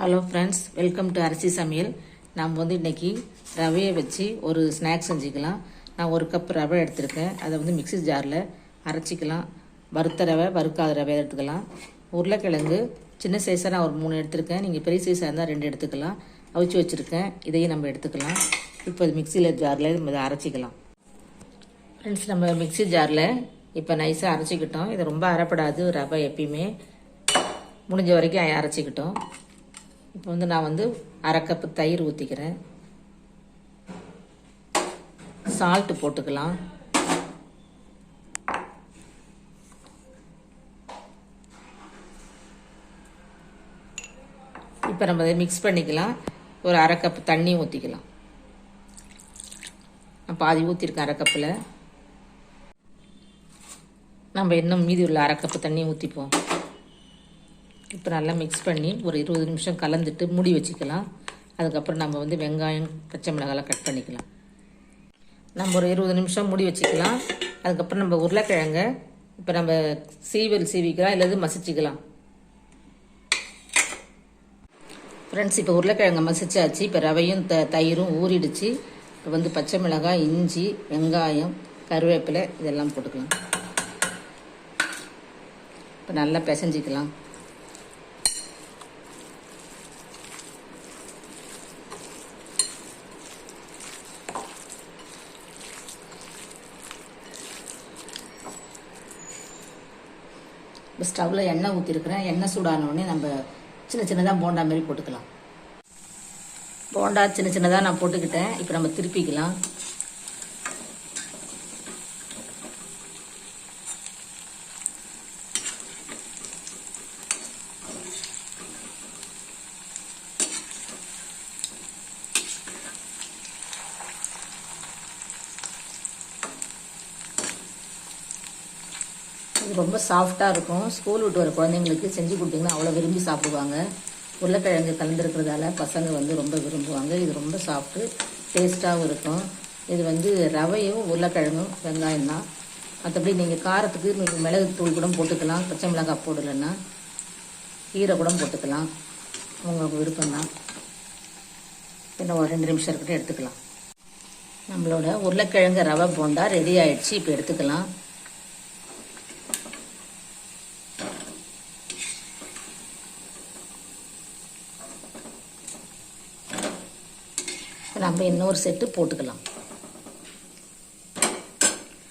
Hello friends welcome to அரிசி சமையல் நாம் வந்து இன்றைக்கி ரவையை வச்சு ஒரு ஸ்நாக்ஸ் செஞ்சுக்கலாம். நான் ஒரு கப் ரவை எடுத்திருக்கேன். அதை வந்து மிக்ஸி ஜாரில் அரைச்சிக்கலாம். வறுத்த ரவை வறுக்காத ரவை எடுத்துக்கலாம். உருளைக்கிழங்கு சின்ன சைஸாக நான் ஒரு மூணு எடுத்திருக்கேன். நீங்கள் பெரிய சைஸாக இருந்தால் ரெண்டு எடுத்துக்கலாம். அவிச்சு வச்சுருக்கேன். இதையும் நம்ம எடுத்துக்கலாம். இப்போ இது மிக்சியில் ஜாரில் நம்ம இதை அரைச்சிக்கலாம். ஃப்ரெண்ட்ஸ் நம்ம மிக்ஸி ஜாரில் இப்போ நைஸாக அரைச்சிக்கிட்டோம். இது ரொம்ப அரைப்படாது ரவை எப்பயுமே. முடிஞ்ச வரைக்கும் அரைச்சிக்கிட்டோம். இப்போ வந்து நான் வந்து அரை கப்பு தயிர் ஊற்றிக்கிறேன் சால்ட்டு போட்டுக்கலாம். இப்போ நம்ம இதை மிக்ஸ் பண்ணிக்கலாம். ஒரு அரை கப்பு தண்ணி ஊற்றிக்கலாம் நான் பாதி ஊற்றிருக்கேன் அரை கப்பில் நம்ம இன்னும் மீதி உள்ள அரை கப்பு தண்ணி ஊற்றிப்போம் இப்போ நல்லா மிக்ஸ் பண்ணி ஒரு இருபது நிமிஷம் கலந்துட்டு மூடி வச்சுக்கலாம். அதுக்கப்புறம் நம்ம வந்து வெங்காயம் பச்சை மிளகாலாம் கட் பண்ணிக்கலாம். நம்ம ஒரு இருபது நிமிஷம் மூடி வச்சுக்கலாம். அதுக்கப்புறம் நம்ம உருளைக்கிழங்க இப்போ நம்ம சீவல் சீவிக்கலாம் இல்லது மசிச்சுக்கலாம். ஃப்ரெண்ட்ஸ் இப்போ உருளைக்கிழங்க மசிச்சாச்சு. இப்போ ரவையும் த தயிரும் ஊறிடுச்சு. இப்போ வந்து பச்சை மிளகாய் இஞ்சி வெங்காயம் கருவேப்பிலை இதெல்லாம் போட்டுக்கலாம். இப்போ நல்லா பிசைஞ்சிக்கலாம். இப்போ ஸ்டவ்வில் எண்ணெய் ஊற்றிருக்கிறேன் எண்ணெய் சூடானோடனே நம்ம சின்ன சின்னதாக போண்டா மாதிரி போட்டுக்கலாம். போண்டா சின்ன சின்னதாக நான் போட்டுக்கிட்டேன். இப்போ நம்ம திருப்பிக்கலாம். இது ரொம்ப சாஃப்டாக இருக்கும். ஸ்கூல் விட்டு வர குழந்தைங்களுக்கு செஞ்சு கொடுத்தீங்கன்னா அவ்வளோ விரும்பி சாப்பிடுவாங்க. உருளைக்கிழங்கு கலந்துருக்கிறதால பசங்க வந்து ரொம்ப விரும்புவாங்க. இது ரொம்ப சாஃப்ட்டு டேஸ்ட்டாகவும் இருக்கும். இது வந்து ரவையும் உருளைக்கிழங்கும் வெங்காயம் தான். மற்றபடி நீங்கள் காரத்துக்கு நீங்கள் மிளகு தூள் கூட போட்டுக்கலாம். பச்சை மிளகாய் போடலைன்னா கீரை கூட போட்டுக்கலாம். உங்களுக்கு விருப்பம் தான். இன்னும் ஒரு ரெண்டு நிமிஷம் இருக்கட்டும் எடுத்துக்கலாம். நம்மளோட உருளைக்கிழங்கு ரவை போண்டா ரெடி ஆயிடுச்சு. இப்போ எடுத்துக்கலாம். நம்ம இன்னொரு செட்டு போட்டுக்கலாம்.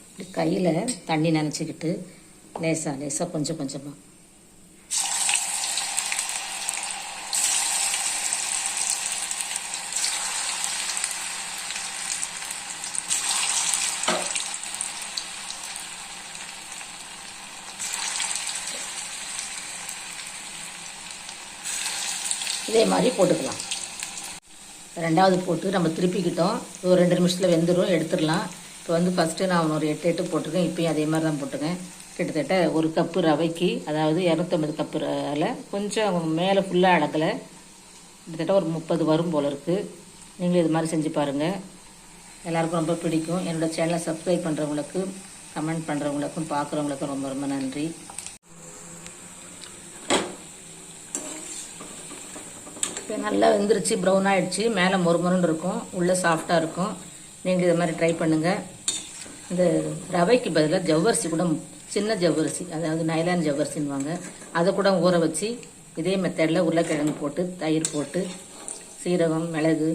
இப்படி கையில் தண்ணி நினச்சிக்கிட்டு லேசாக லேசாக கொஞ்சம் கொஞ்சமாக இதே மாதிரி போட்டுக்கலாம். ரெண்டாவது போட்டு நம்ம திருப்பிக்கிட்டோம். ஒரு ரெண்டு நிமிஷத்தில் வெந்துடும் எடுத்துடலாம். இப்போ வந்து ஃபஸ்ட்டு நான் ஒரு எட்டு எட்டு போட்டிருக்கேன். இப்போயும் அதே மாதிரி தான் போட்டிருக்கேன். கிட்டத்தட்ட ஒரு கப்பு ரவைக்கு அதாவது இரநூத்தம்பது கப்பு ரவில் கொஞ்சம் மேலே ஃபுல்லாக அடக்கலை. கிட்டத்தட்ட ஒரு முப்பது வரும் போல் இருக்குது நீங்களும் இது மாதிரி செஞ்சு பாருங்கள் எல்லாருக்கும் ரொம்ப பிடிக்கும். என்னோடய சேனலை சப்ஸ்கிரைப் பண்ணுறவங்களுக்கு கமெண்ட் பண்ணுறவங்களுக்கும் பார்க்குறவங்களுக்கும் ரொம்ப ரொம்ப நன்றி. இப்போ நல்லா வெந்துருச்சு ப்ரௌன் ஆகிடுச்சு மேலே மொறுமொருன்னு இருக்கும். உள்ளே சாஃப்டாக இருக்கும். நீங்கள் இது மாதிரி ட்ரை பண்ணுங்கள் இந்த ரவைக்கு பதிலாக ஜவ்வரிசி கூட சின்ன ஜவ்வரிசி அதாவது நைலான் ஜவ்வரிசின்வாங்க அதை கூட ஊற வச்சு இதே மெத்தடில் உருளைக்கிழங்கு போட்டு தயிர் போட்டு சீரகம் மிளகு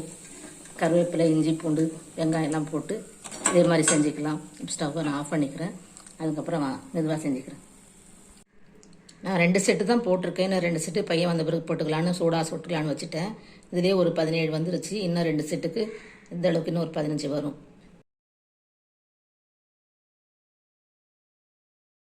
கருவேப்பிலை இஞ்சி பூண்டு வெங்காயம் எல்லாம் போட்டு இதே மாதிரி செஞ்சுக்கலாம். ஸ்டவ்வை நான் ஆஃப் பண்ணிக்கிறேன். அதுக்கப்புறம் மெதுவாக செஞ்சுக்கிறேன். நான் ரெண்டு செட்டு தான் போட்டிருக்கேன். இன்னும் ரெண்டு செட்டு பையன் வந்த பிறகு போட்டுக்கலான்னு சூடாக சுட்டுக்கலான்னு வச்சுட்டேன். இதுலேயே ஒரு பதினேழு வந்துருச்சு. இன்னும் ரெண்டு செட்டுக்கு இந்த அளவுக்கு இன்னும் ஒரு பதினஞ்சு வரும்.